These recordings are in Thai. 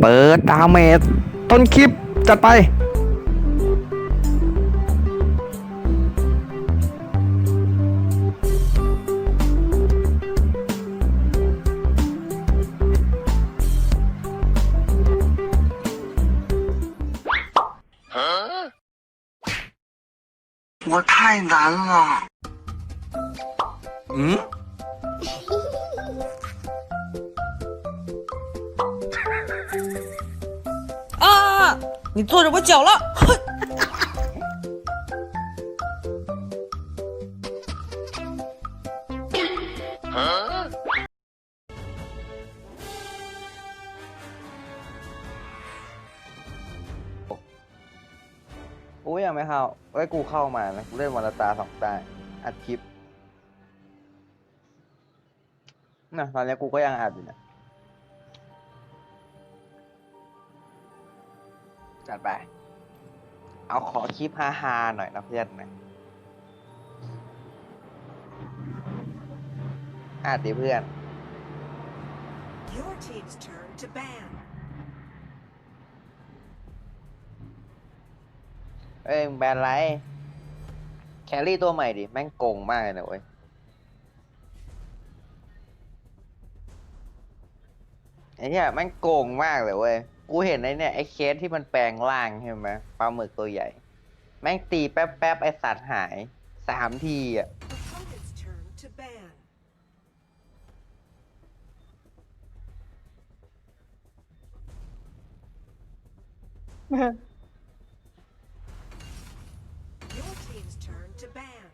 เปิดดาเมจต้นคลิป จัดไป 我太难了。嗯？ 你坐着我脚了，哼！ กูยังไม่เข้าไว้ยกูเข้ามานะ กูเล่นวันละตาสองตา อัดคลิปนะตอนนี้กูก็ยังอัดอยู่นะ จัดไป เอาขอคลิปฮาๆหน่อยนะเพื่อนนะอัดดิเพื่อน Your team's turn to ban. เอ้ยมึงแบนไร แครี่ตัวใหม่ดิ แม่งโกงมากเลยนะเว้ย ไอ้เนี่ยแม่งโกงมากเลยเว้ย กูเห็นไอ้เนี่ยไอ้เคสที่มันแปลงร่างใช่ไหมปลาหมึกตัวใหญ่ แม่งตีแป๊บแป๊บๆไอสัตว์หายสามทีอะ Opponent's turn to ban. Your team's turn to ban.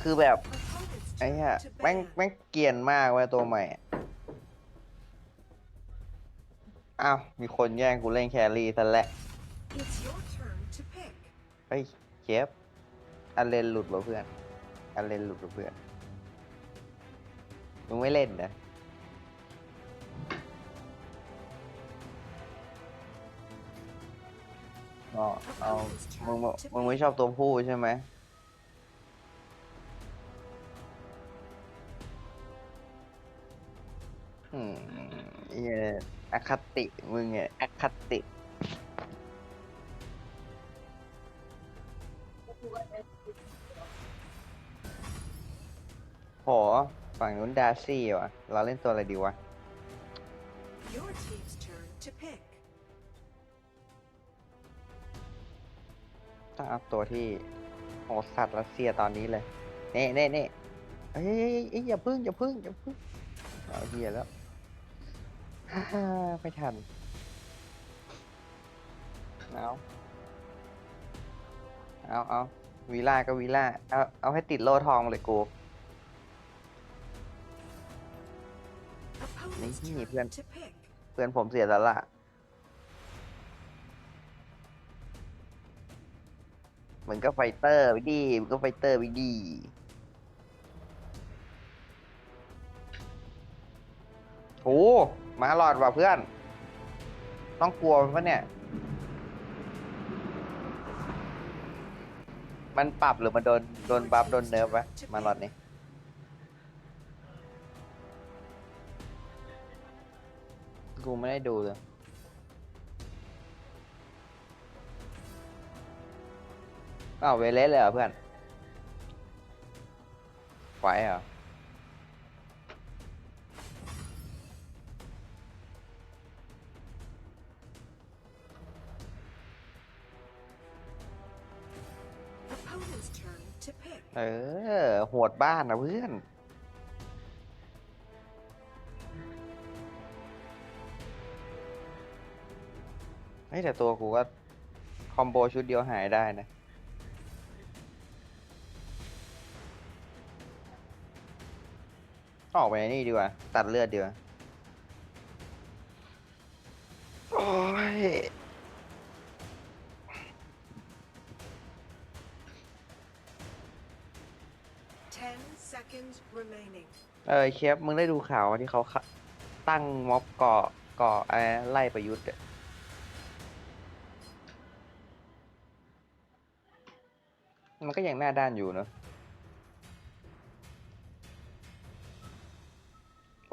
คือแบบ Opponent's ไอ้เนี่ย turn to แม่ง ban. แม่งเกรียนมากเว้ยตัวใหม่อะอ้าว มีคนแย่งกูเล่นแครี่ซะแล้ว It's your turn to pick. เฮ้ยเชฟอันเลนหลุดว่ะเพื่อนอันเลนหลุดว่ะเพื่อน มึงไม่เล่นนะอ๋อเอา มึงบอกมึงไม่ชอบตัวผู้ใช่ไหม อืมเหี้ยอคติมึงเนี่ยอคติ โห ฝั่งนู้นดาร์ซี่ว่ะเราเล่นตัวอะไรดีวะ Your team's turn to pick. ต้องเอาตัวที่โหดสัตว์รัสเซียตอนนี้เลย เน่เน่เน่เอ้ยเอ้ยเอ้ยอย่าพึ่งอย่าพึ่งอย่าพึ่ง เอาเฮียแล้วฮ่าฮ่าไม่ทันเอาเอาเอาวีล่าก็วีล่าเอาเอาให้ติดโล่ทองเลยกู Opponent's Mấy cái turn nhịp lên. to pick. เพื่อนผมเสียสละมึงก็ไฟเตอร์ไปดิมึงก็ไฟเตอร์ไปดิ โหมาหลอดว่ะเพื่อน ต้องกลัวมันปะเนี่ย มันปรับหรือมันโดนโดนบัฟโดนเนิร์ฟวะหมาหลอดนี่กูไม่ได้ดูเลยอ้าวเวเลสเลยเหรอเพื่อนไหวเหรอ เออโหดบ้านนะเพื่อน เฮ้ยแต่ตัวกูก็ คอมโบชุดเดียวหายได้นะ ออกไปนี่ดีกว่า ตัดเลือดดีกว่า โอ้ย seconds remaining. เออเคฟมึงได้ดูข่าวที่เขาตั้งม็อบก่อก่ออะไรนะไล่ประยุทธ์อะมันก็ยังหน้าด้านอยู่เนอะ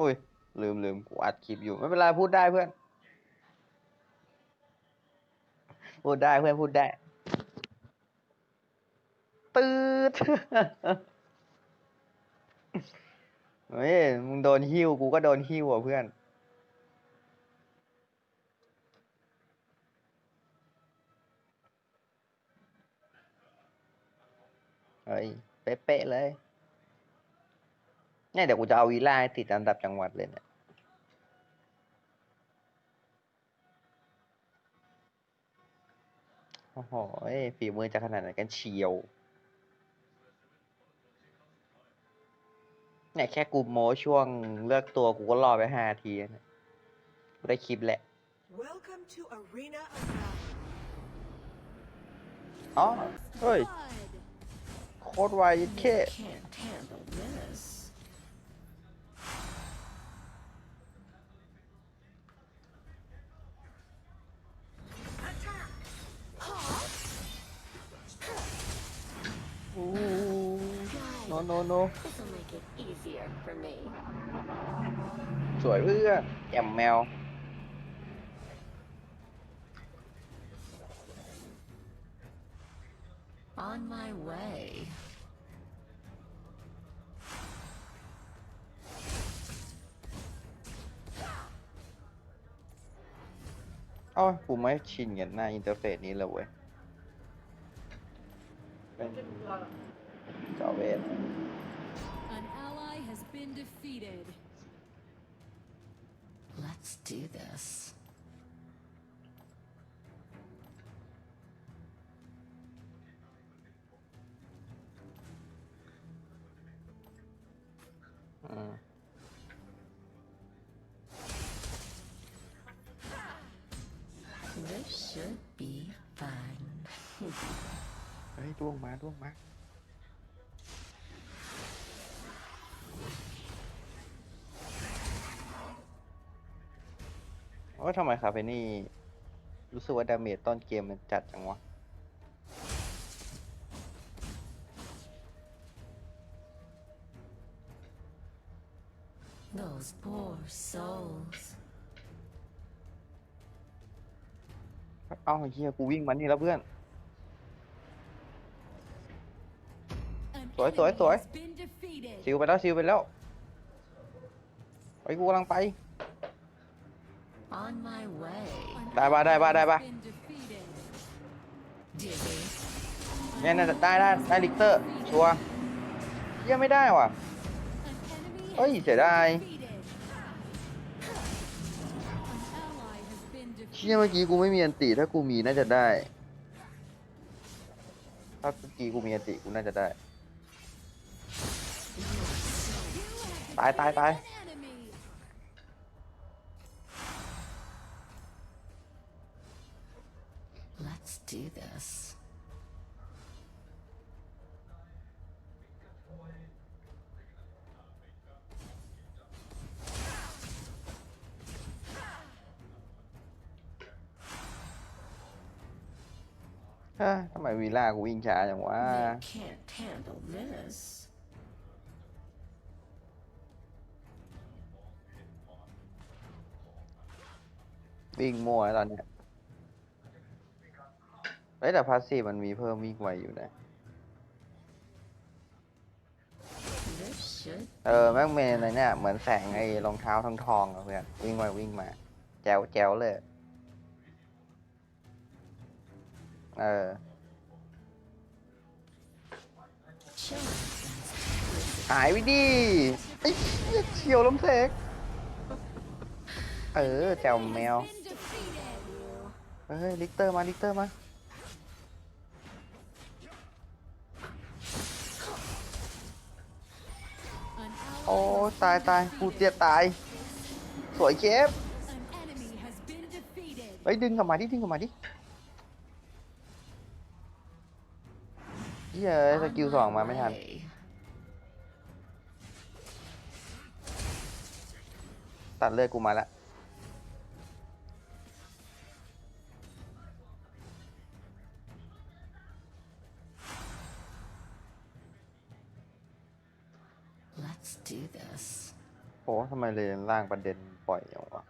อุ้ย ลืมลืมกูอัดคลิปอยู่ ไม่เป็นไรพูดได้เพื่อน พูดได้เพื่อนพูดได้ ตืด เฮ้ยมึงโดนหิ้วกูก็โดนหิ้วอะเพื่อน เฮ้ย เป๊ะๆเลยเนี่ยเดี๋ยวกูจะเอาวีล่าให้ติดอันดับจังหวัดเลยเนี่ยโอ้โหฝีมือจะขนาดไหนกันเชียว เนี่ยแค่กูโม้ช่วงเลือกตัวกูก็รอไปห้าทีแล้วเนี่ยกูได้คลิปแหละ Welcome to Arena of Valor. อ๋อเฮ้ย โคตรไวแค่ Can't handle this. No no no This'll make it easier for me. สวยเพื่อนแจ่มแมว On my way. เอ้ากูไม่ชินกับหน้าอินเทอร์เฟซนี้เลยเว้ยเจ้า เวท An ally has been defeated. Let's do this. อืม This should be fun. เฮ้ยด้วงมาด้วงมา ว่าทำไมคาเฟนี่ รู้สึกว่าดาเมจต้นเกมมันจัดจังวะ Those poor souls. เอ้าเฮียกูวิ่งมานี่แล้วเพื่อน An Tuổi, tuổi, enemy tuổi. has been defeated. ซิวไปแล้วซิวไปแล้วไอ้ยกูกำลังไป On my way. ได้ปะได้ปะได้ปะ been defeated. Dizzy. เนี่ยน่าจะได้ได้ได้ลิกเตอร์ชัวร์เฮียไม่ได้ว่ะ An enemy เฮ้ยเสียดาย defeated. An ally has been เชี่ย defeated. เมื่อกี้กูไม่มีอันติถ้ากูมีน่าจะได้ ถ้าเมื่อกี้กูมีอันติกูน่าจะได้ ตายตายตาย An do this. เฮ้ยทำไมวีล่ากูวิ่งช้าจังวะ They can't handle this. วิ่งมั่วแล้วตอนเนี้ย เฮ้ยแต่พาสซีฟมันมีเพิ่มวิ่งไวอยู่นะ เออแม่งเมนอะไรเนี่ยเหมือนแสงไอ้รองเท้าทองทองอะเพื่อนวิ่งมาวิ่งมา แจวแจวเลย เออหายไปดิไอ้เฉียวลมเสกเออแจวแมว เฮ้ยลิกเตอร์มาลิกเตอร์มา โอ้ตายตายกูเจียตาย สวยเคฟ An enemy has been defeated. เฮ้ยดึงกลับมาดิดึงกลับมาดิเฮ้ยสกิลสองมาไม่ทันตัดเลือดกูมาละ โอ้ทำไมเลนล่างประเด็นปล่อยอย่างวะ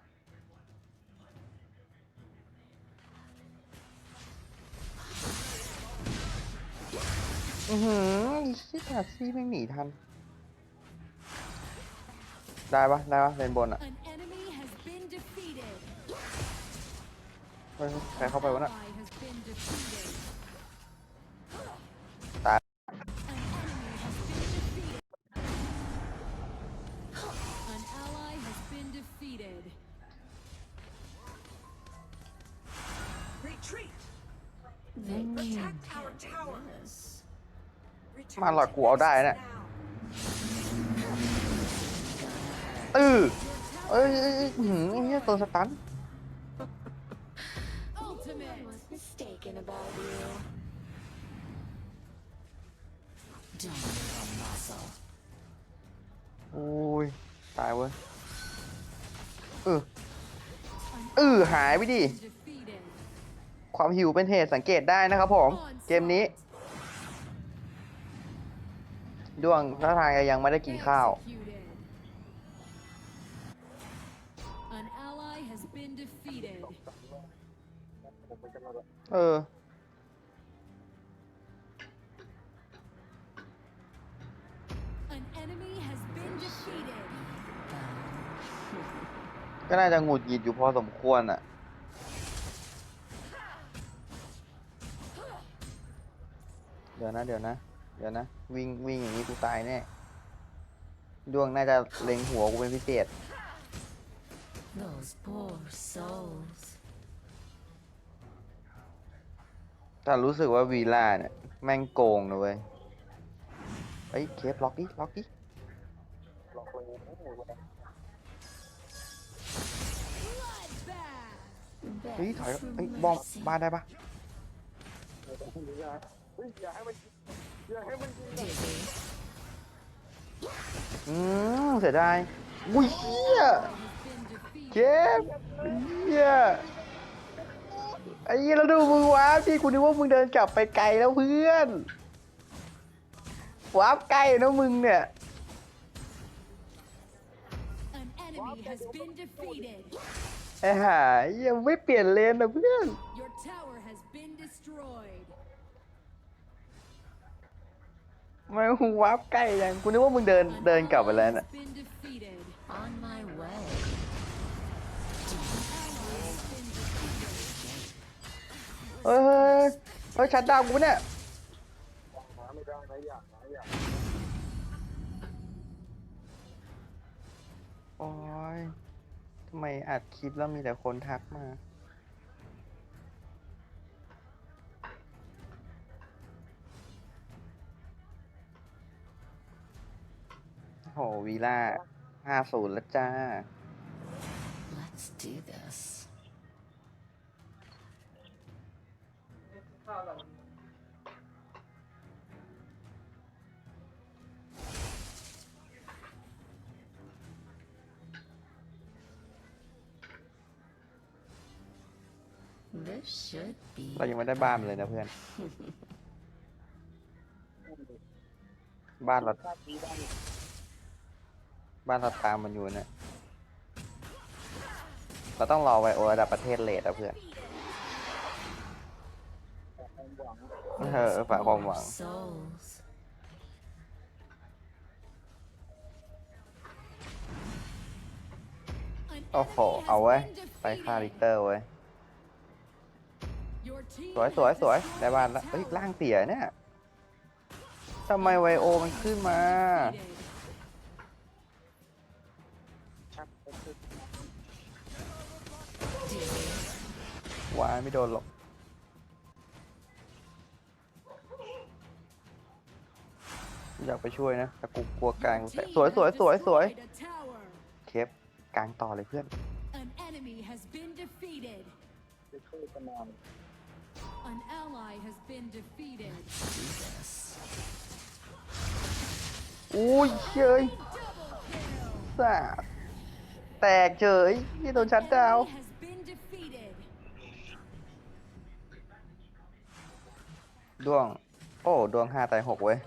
อือหือชิคาซี่ไม่งหนีทัน ได้ปะได้ปะเลนบนอะ An enemy has been defeated. เฮ้ยใครเข้าไปวะน่ะ Ally has been defeated. มาหลอด to กูเอาได้ base เนี่ย now. ตื้อเอ้ยเอ้ยเอ้ยอื้อหือเฮียตัวสตัน Ultimate. was mistaken about you. Don't need a muscle. อุ้ย ตายเว้ยเออ An เออหายไปดิ been defeated. ความหิวเป็นเหตุสังเกตได้นะครับผม เกมนี้ ด้วงท่าทางจะยังไม่ได้กินข้าว Executed. An ally has been defeated. เออ An enemy has been defeated. ก็น่าจะหงุดหงิดอยู่พอสมควรอะ เดี๋ยวนะ เดี๋ยวนะ เดี๋ยวนะ วิ่งวิ่งอย่างนี้กูตายแน่ดวงน่าจะเล็งหัวกูเป็นพิเศษ Those poor souls. แต่รู้สึกว่าวีล่าเนี่ย แม่งโกงนะเว้ยเฮ้ยเคฟล็อกดิล็อกดิ Bloodbath. เฮ้ยถอย Better เฮ้ย for บอม mercy. บ้านได้ปะ Dizzy. อืม เสียดายอุ้ยเฮีย Has been defeated. เคฟเฮียไอ้เหี้ยแล้วดูมึงวาร์ปดิกูนึกว่ามึงเดินกลับไปไกลแล้วเพื่อนวาร์ปใกล้นะมึงเนี่ย An enemy has been defeated. ไอ้ห่าเหี้ยังไม่เปลี่ยนเลนนะเพื่อน Your tower has been destroyed. ไมมึงวาร์ปใกล้ยังกูนึกว่ามึงเดินเดินกลับไปแล้วน่ะ On my way. เฮ้ยเฮ้ยเฮ้ยชัดดาวกูเนี่ยโอ้ยทำไมอัดคลิปแล้วมีแต่คนทักมา โหวีล่าห้าศูนย์แล้วจ้า Let's do this. 'This should be เรายังไม่ได้บ้านเลยนะเพื่อน บ้านเรา บ้านเราตามมันอยู่เนี่ยเราต้องรอไวโอระดับประเทศเลทอะเพื่อนเออฝากความหวัง โอ้โห เอาไว้ ไปฆ่าลิเตอร์เว้สวยสวยสวยได้บ้านแล้วเฮ้ย ล่างเสียเนี่ยทำไมไวโอมันขึ้นมา วายไม่โดนหรอกอยากไปช่วยนะแต่กูกลัวกลางแต่สวยสวยสวยสวยเคฟกลางต่อเลยเพื่อน An enemy has been defeated. An ally has been defeated. Do this. อุ้ยเฉย Double สาดแตกเฉยที่โดนชัดดาวน์ Enemy has ดวง โอ้ ดวงห้าตายหกเว้ย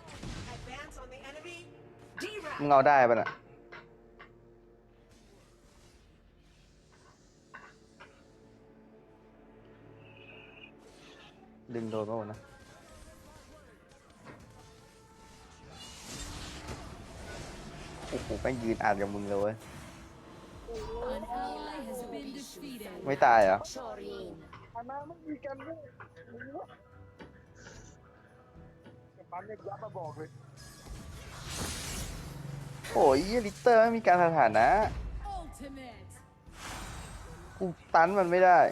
มึงเอาได้ปะน่ะดึงโดนป่าวนะ โอ้โหแมงยืนอัดกับมึงเลยไม่ตายเหรอ ปั๊มเนี่ยยับมาบอกเลยโอ้ยเหี้ยลิเตอร์ไม่มีการสถานะ Ultimate. กูตันมันไม่ได้ You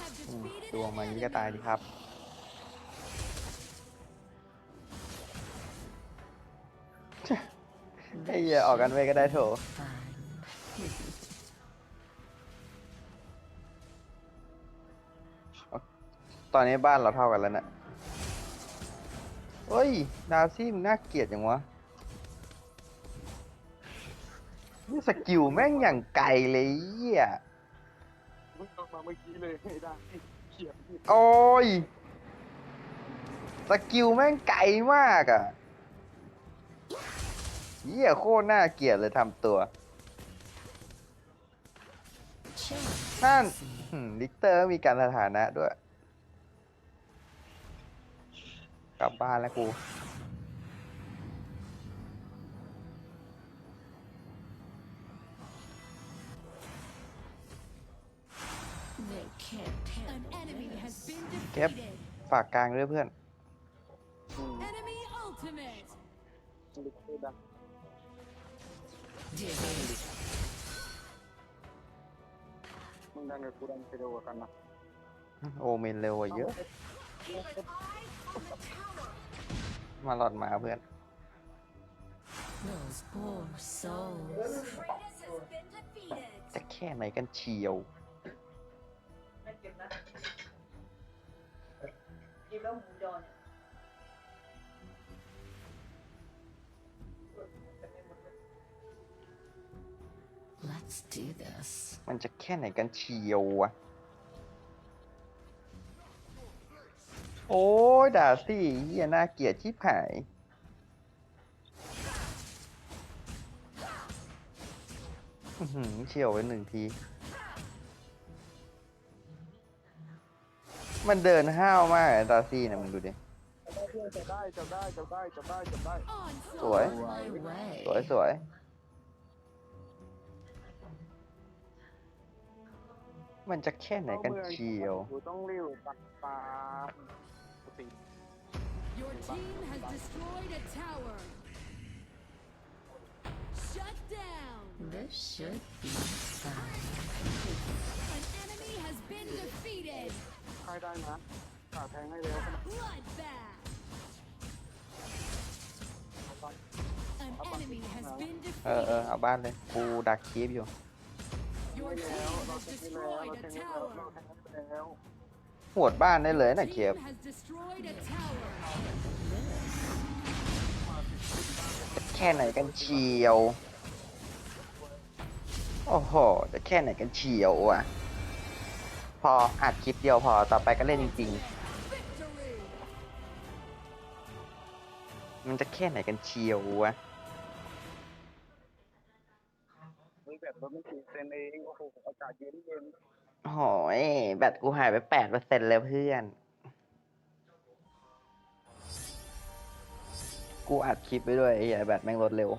have อืม defeated ดวง an มาอย่างนี้ก็ enemy. ตายดีครับ ไอ้เหี้ยออกกันไปก็ได้โถ Fun. ตอนนี้บ้านเราเท่ากันแล้วนะ เฮ้ย ดาวซี่มึงน่าเกลียดอย่างวะ นี่สกิลแม่งอย่างไกลเลยเหี้ยมึงออกมาเมื่อกี้เลยไม่ได้เขียนผิดโอ้ย สกิลแม่งไกลมากอะเหี้ยโคตรน่าเกลียดเลยทำตัว นั่นหืมลิกเตอร์มีการสถานะด้วย กลับบ้านแล้วกู They can't An handle enemy has this. been Yep. defeated. ฝากกลางด้วยเพื่อนอืม Enemy ultimate. มันเลยคือดัง Dizzy. มึงดังกับกูดังไปเร็วกว่ากันนะโอเมนเร็วกว่าเยอะ มาหลอดมาเพื่อน Those poor souls. Kratos has been defeated. จะแค่ไหนกันเชียว Let's do this. มันจะแค่ไหนกันเชียววะ โอ้ยด่าสิเฮียน่าเกลียดชิบหาย อื้อหือเฉียวไปหนึ่งที มันเดินห้าวมากอ้ดาซี่เนี่ยมึงดูดิ จะได้จะได้จะได้จะได้จะได้สวย Onslaught. My way. สวยสวยมันจะแค่ไหนกันเชียว กูต้องรีบตัดปลา ปกติ Your team has destroyed a tower. Shut down. This should be fun. An enemy has been defeated. ใครได้นะขาแทงให้เร็วขนาด Bloodbath. An enemy has been เออเออ defeated. เอาบ้านเลย กูดักคีบอยู่ Your แล้ว team เรา has แทงให้แล้ว destroyed เรา a แทงให้แล้วเรา tower. แทงให้แล้ว หวดบ้านได้เลยนะ Your เคฟ team has destroyed a tower. แค่ไหนกันเชียว โอ้โห จะแค่ไหนกันเชียวอะ พออัดคลิปเดียวพอต่อไปก็เล่นจริง Victory. ๆมันจะแค่ไหนกันเชียววะเฮ้ยแบบรถไม่กี่เซนเองโอ้โหอากาศเย็นเย็น โอ้ยแบตกูหายไปแปดเปอร์เซ็นต์เลยเพื่อน กูอัดคลิปไปด้วยไอ้เหี้ยแบตแม่งลดเร็ว